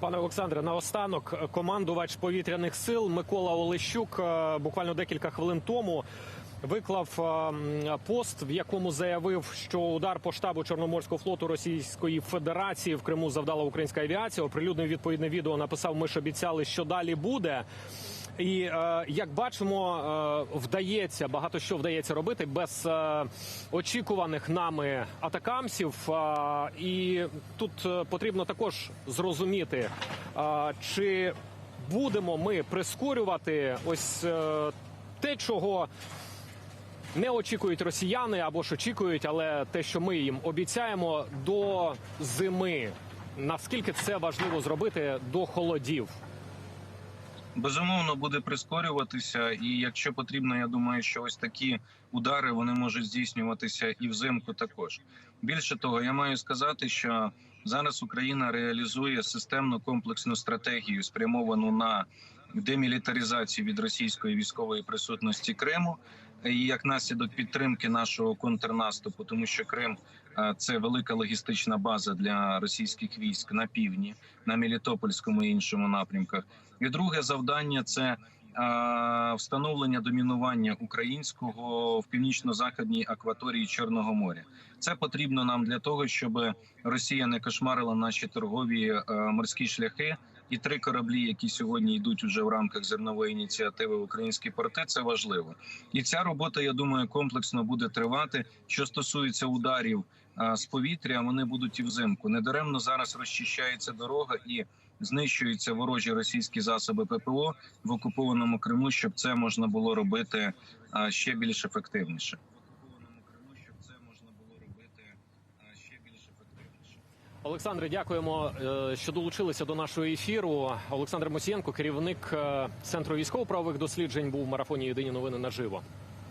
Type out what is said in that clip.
Пане Олександре, наостанок е, командувач повітряних сил Микола Олещук е, буквально декілька хвилин тому виклав е, пост, в якому заявив, що удар по штабу Чорноморського флоту Російської Федерації в Криму завдала українська авіація. Оприлюднив відповідне відео. Написав: Ми ж обіцяли, що далі буде. І е, як бачимо, е, вдається багато що вдається робити без е, очікуваних нами атакамсів. Е, і тут е, потрібно також зрозуміти, е, чи будемо ми прискорювати ось е, те, чого не очікують росіяни або ж очікують, але те, що ми їм обіцяємо до зими. Наскільки це важливо зробити до холодів? Безумовно буде прискорюватися, і якщо потрібно, я думаю, що ось такі удари вони можуть здійснюватися і взимку також. Більше того, я маю сказати, що зараз Україна реалізує системну комплексну стратегію, спрямовану на демілітаризацію від російської військової присутності Криму, і як наслідок підтримки нашого контрнаступу, тому що Крим е, це велика логістична база для російських військ на півдні, на Мелітопольському і іншому напрямках. І друге завдання це е, встановлення домінування українського в північно-західній акваторії Чорного моря. Це потрібно нам для того, щоб Росія не кошмарила наші торгові е, морські шляхи. І три кораблі, які сьогодні йдуть уже в рамках зернової ініціативи в українські порти, це важливо. І ця робота, я думаю, комплексно буде тривати. Що стосується ударів з повітря, вони будуть і взимку. Недаремно зараз розчищається дорога і знищуються ворожі російські засоби ППО в окупованому Криму, щоб це можна було робити ще більш ефективніше. Олександре, дякуємо, е, що долучилися до нашого ефіру. Олександр Мосієнко, керівник е, центру військово-правових досліджень, був в марафоні Єдині новини наживо.